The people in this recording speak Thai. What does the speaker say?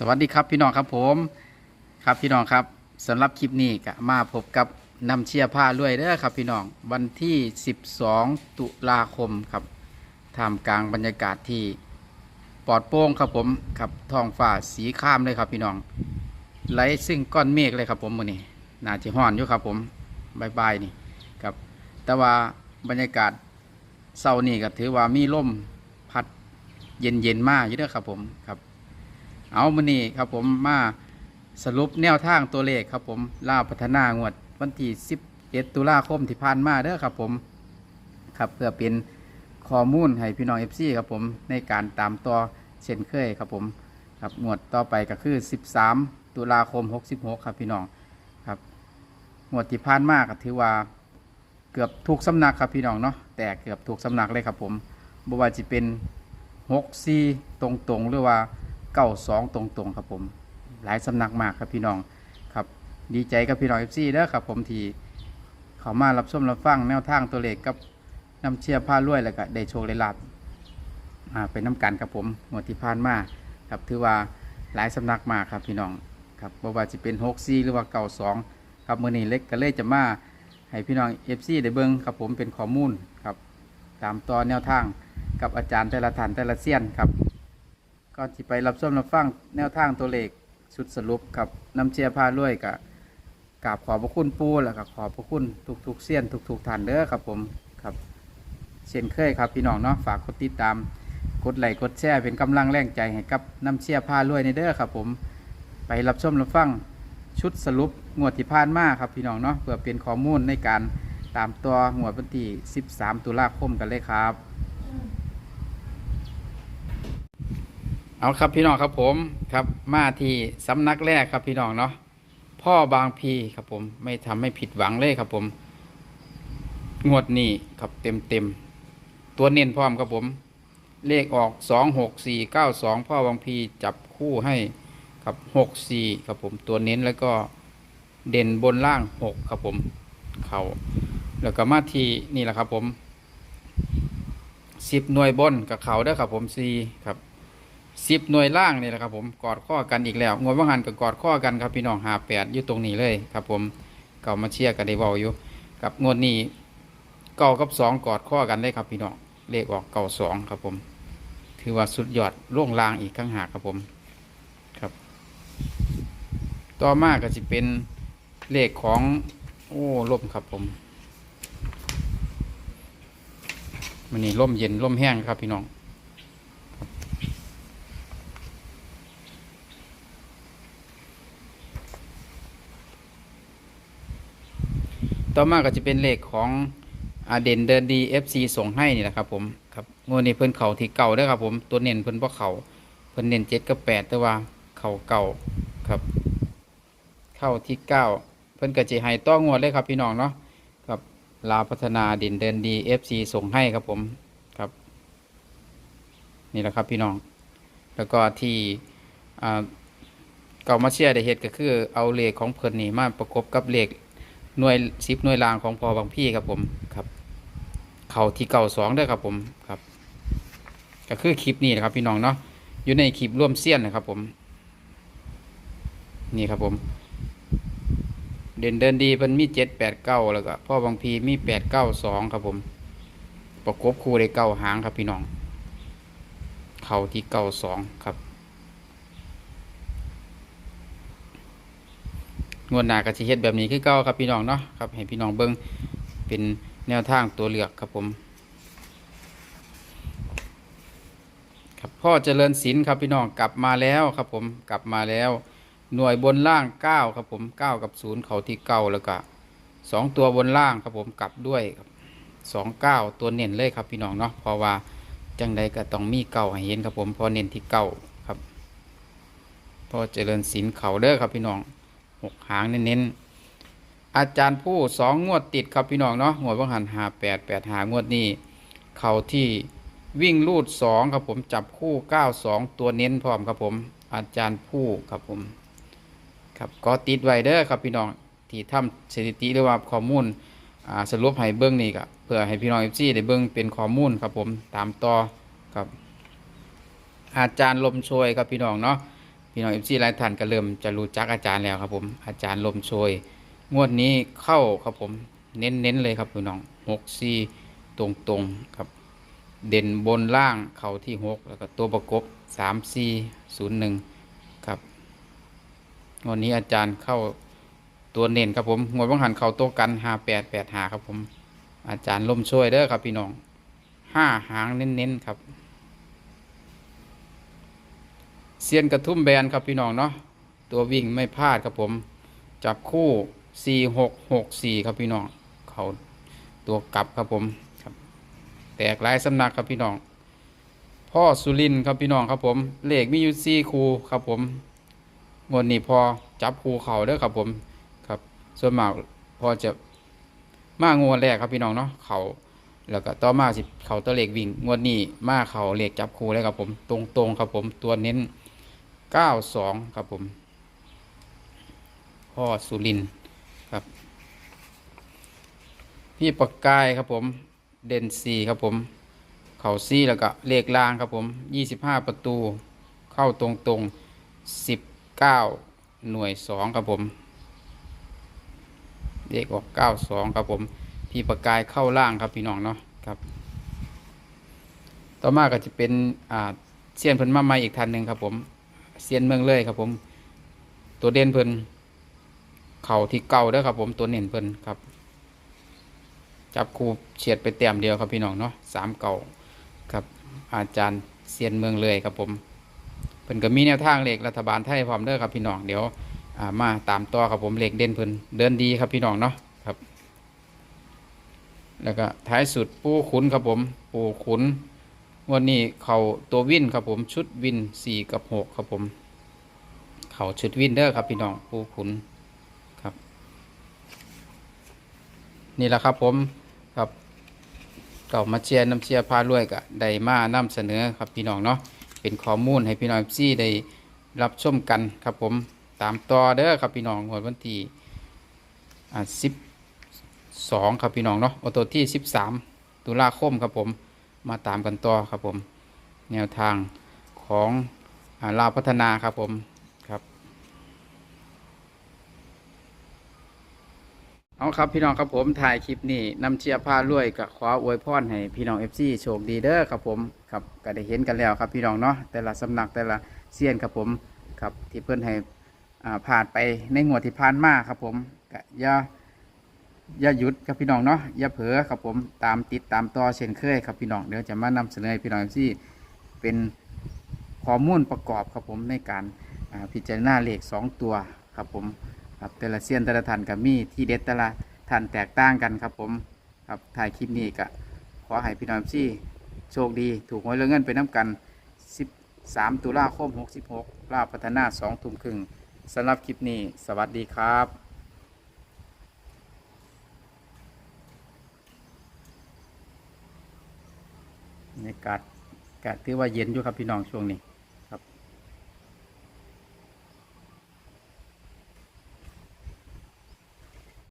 สวัสดีครับพี่น้องครับผมครับพี่น้องครับสำหรับคลิปนี้ก็มาพบกับนำเชียร์ผ้าลวยเด้อครับพี่น้องวันที่ 12 ตุลาคมครับท่ามกลางบรรยากาศที่ปลอดโปร่งครับผมครับท้องฟ้าสีข้ามเลยครับพี่น้องไหลซึ่งก้อนเมฆเลยครับผมมือนี้น่าจะห้อนอยู่ครับผมบายบายนี่ครับแต่ว่าบรรยากาศเศร้านี่ก็ถือว่ามีลมพัดเย็นเย็นๆมากอยู่เด้อครับผมครับ เอามานี่ครับผมมาสรุปแนวทางตัวเลขครับผมล่าวพัฒนางวดวันที่11ตุลาคมที่ผ่านมาเด้อครับผมครับเพื่อเป็นข้อมูลให้พี่น้องเอฟซีครับผมในการตามต่อเช่นเคยครับผมครับงวดต่อไปก็คือ 13 ตุลาคม 66 ครับพี่น้องครับงวดที่ผ่านมาก็ถือว่าเกือบทุกสำนักครับพี่น้องเนาะแต่เกือบทุกสำนักเลยครับผมบ่ว่าจะเป็น 6 4 ตรงๆ หรือว่า เก้าสองตรงๆครับผม หลายสำนักมากครับพี่น้องครับ ดีใจกับพี่น้องเอฟซีเด้อครับผมทีเขามารับชมรับฟังแนวทางตัวเลขกับน้ำเชียร์ผ้ารวยแล้วก็ได้โชคได้ลาบอ่าเป็นน้ำกันครับผมหมดที่ผ่านมาครับถือว่าหลายสำนักมากครับพี่น้องครับบ่ว่าจะเป็นหกซีหรือว่าเก้าสองครับมือนี้เล็กก็เลยจะมาให้พี่น้องเอฟซีได้เบิ้งครับผมเป็นข้อมูลครับตามต่อแนวทางกับอาจารย์แต่ละท่านแต่ละเซียนครับ ก็ที่ไปรับชมรับฟังแนวทางตัวเลขชุดสรุปครับน้ำเชียร์พาด้วยกับกราบขอบพระคุณปูแล้วก็ขอบพระคุณทุกๆเสี้ยนทุกๆท่านเด้อครับผมครับเช่นเคยครับพี่น้องเนาะฝากกดติดตามกดไลค์กดแชร์เป็นกำลังแรงใจให้กับน้ำเชียร์พาด้วยในเด้อครับผมไปรับชมรับฟังชุดสรุปงวดที่ผ่านมาครับพี่น้องเนาะเพื่อเป็นข้อมูลในการตามตัวงวดวันที่ 13 ตุลาคมกันเลยครับ เอาครับพี่น้องครับผมครับมาที่สำนักแรกครับพี่น้องเนาะพ่อบางพีครับผมไม่ทำให้ผิดหวังเลยครับผม งวดนี้ครับเต็มเต็มตัวเน้นพร้อมครับผม เลขออกสองหกสี่เก้าสองพ่อบางพีจับคู่ให้ครับหกสี่ครับผมตัวเน้นแล้วก็เด่นบนล่างหกครับผมเขาแล้วก็มาทีนี่แหละครับผมสิบหน่วยบนกับเขาเด้ครับผมสี่ครับ สิบหน่วยล่างนี่แหละครับผมกอดข้อกันอีกแล้วงวดว่างหันก็กอดข้อกันครับพี่น้องหาแปดอยู่ตรงนี้เลยครับผมเก่ามาเชียร์กันได้เบาอยู่ กับงวดนี้เก่ากับสองกอดข้อกันได้ครับพี่น้องเลขออกเก่าสองครับผม ถือว่าสุดยอดล่วงลางอีกข้างหากครับผมครับ ต่อมาก็จะเป็นเลขของโอ้ล่มครับผมมันนี่ล่มเย็นล่มแห้งครับพี่น้อง ต่อมาก็จะเป็นเลขของอาเด่นเดินดี FC ส่งให้นี่แหละครับผมครับงวดนี้เพิ่นเข่าที่เก่าเด้อครับผมตัวเน้นเพิ่นบ่เข่าเพิ่นเน้นเจ็ดกับแปดแต่ว่าเข่าเก่าครับ เข้าที่เก้าเพิ่นก็จะให้ต้องงวดเลยครับพี่น้องเนาะครับลาวพัฒนาเด่นเดินดี FC ส่งให้ครับผมครับ นี่แหละครับพี่น้อง แล้วก็ที่อ่าเก่ามาเชียร์ได้เฮ็ดก็คือเอาเลขของเพิ่นนี่มาประกบกับเลข หน่วยสิบหน่วยรางของพอบางพี่ครับผมครับ เขาที่เก่าสองด้วยครับผมครับ ก็คือคลิปนี้นะครับ พี่น้องเนาะอยู่ในคลิปร่วมเสี้ยนนะครับ ผม นี่ครับผม เด่นเดินดีเป็นมีเจ็ดแปดเก้าแล้วก็พ่อบางพีมีแปดเก้าสองครับผม ประกบคู่ได้เก้าหางครับพี่น้อง เขาที่เก้าสองครับ งวดหน้าก็สิเฮ็ดแบบนี้คือเก่าครับพี่น้องเนาะครับให้พี่น้องเบิ่งเป็นแนวทางตัวเลือกครับผมครับพ่อเจริญศิลป์ครับพี่น้องกลับมาแล้วครับผมกลับมาแล้ว หน่วยบนล่างเก้าครับผมเก้ากับศูนย์เขาที่เก้าแล้วก็สองตัวบนล่างครับผมกลับด้วยครับสองเก้าตัวเน้นเลยครับพี่น้องเนาะเพราะว่าจังใดก็ต้องมีเก้าให้เห็นครับผมพอเน้นที่เก้าครับพ่อเจริญศิลป์เขาเด้อครับพี่น้อง หกหางเน้นๆอาจารย์ผู้สองงวดติดครับพี่น้องเนาะงวดว่างหันหาแปดแปดหางวดนี้ เข่าที่วิ่งลูดสองครับผมจับคู่เก้าสองตัวเน้นพร้อมครับผม อาจารย์ผู้ครับผม ครับก็ติดไว้เด้อครับพี่น้องที่ทำสถิติหรือว่าข้อมูลสรุปให้เบิ้องนี่ก็เพื่อให้พี่น้องเอฟซีได้เบิ้องเป็นข้อมูลครับผมตามต่อครับ อาจารย์ลมโชยครับพี่น้องเนาะ พี่น้องเอฟซีหลายท่านก็เริ่มจะรู้จักอาจารย์แล้วครับผมอาจารย์ลมโชยงวดนี้เข้าครับผมเน้นเน้นๆเลยครับพี่น้องหกซีตรงตรงๆครับ เด่นบนล่างเข่าที่หกแล้วก็ตัวประกบสามซีศูนย์หนึ่งครับงวดนี้อาจารย์เข้าตัวเน้นครับผมงวดบังหันเข่าตัวกันห้าแปดแปดหาครับผมอาจารย์ลมช่วยเด้อครับพี่น้องห้าหางเน้นๆครับ เซียนกระทุ่มแบนครับพี่น้องเนาะตัววิ่งไม่พลาดครับผม จับคู่สี่หกหกสี่ครับพี่น้องเขาตัวกลับครับผมครับแตกหลายสำนักครับพี่น้อง พ่อสุรินครับพี่น้องครับผมเลขมียู่สี่คูครับผมงวดนี้พอจับคูเขาเด้อครับผมครับ ส่วนมากพอจะมางวดแรกครับพี่น้องเนาะเขาแล้วก็ต่อมาสิเขาตัวเลขวิ่งงวดนี้มาเขาเลขจับคูเลยครับผม ตรงๆครับผมตัวเน้น เก้าสองครับผม พ่อสุรินครับ พี่ประกายครับผม เด่นสีครับผม เข่าซี่แล้วก็เลขล่างครับผมยี่สิบห้าประตู เข้าตรงตรงสิบเก้าหน่วยสองครับผมเลขออกเก้าสองครับผม พี่ประกายเข้าล่างครับพี่น้องเนาะครับ ต่อมาก็จะเป็นอ่าเซียนเพิ่นมาใหม่อีกทันหนึ่งครับผม เซียนเมืองเลยครับผม ตัวเด่นเพิ่นเข่าที่เก่าเด้อครับ ผมตัวเน่นเพิ่นครับ จับคูเฉียดไปแต้มเดียวครับพี่น้องเนาะสามเก่าครับ อาจารย์เซียนเมืองเลยครับผมเพิ่นก็มีแนวทางเลขรัฐบาลไทยพร้อมเด้อครับพี่น้องเดี๋ยวามาตามต่อครับผมเลขเด่นเพิ่นเดินดีครับพี่น้องเนาะครับ แล้วก็ท้ายสุดปูขุนครับผม ปูขุน วันนี้เขาตัววินครับผมชุดวินสี่กับหกครับผม เขาชุดวินเด้อครับพี่น้องปูขุนครับ นี่แหละครับผมครับเก่ามาเชียร์น้ำเชียร์พารวยกับไดมานำเสนอครับพี่น้องเนาะเป็นข้อมูลให้พี่น้องซี่ได้รับชมกันครับผมตามต่อเด้อครับพี่น้องงวดวันที่อ่าสิบสองครับพี่น้องเนาะโอโตัวที่สิบสามตุลาคมครับผม มาตามกันต่อครับผม แนวทางของอ่าลาวพัฒนาครับผมครับ เอาครับพี่น้องครับผมถ่ายคลิปนี้นำเชียร์ผ้ารวยกับขออวยพรให้พี่น้องเอฟซีโชคดีเด้อครับผมครับก็ได้เห็นกันแล้วครับพี่น้องเนาะแต่ละสำนักแต่ละเซียนครับผมครับที่เพื่อนให้ผ่านไปในงวดที่ผ่านมาครับผมก็อย่า อย่าหยุดครับพี่น้องเนาะอย่าเผลอครับผมตามติดตามต่อเช่นเคยครับพี่น้องเดี๋ยวจะมานำเสนอให้พี่น้องเอฟซีเป็นข้อมูลประกอบครับผมในการพิจารณาเลขสองตัวครับผมครับแต่ละเซียนแต่ละท่านก็มีที่เด็ดแต่ละท่านแตกต่างกันครับผมครับถ่ายคลิปนี้ก็ขอให้พี่น้องที่โชคดีถูกหวยเรื่องเงินไปน้ำกัน 13 ตุลาคม 66ลาพัฒนา2ทุ่มครึ่งสำหรับคลิปนี้ สวัสดีครับบรร ยากาศก็ถือว่าเย็นอยู่ครับพี่น้องช่วงนี้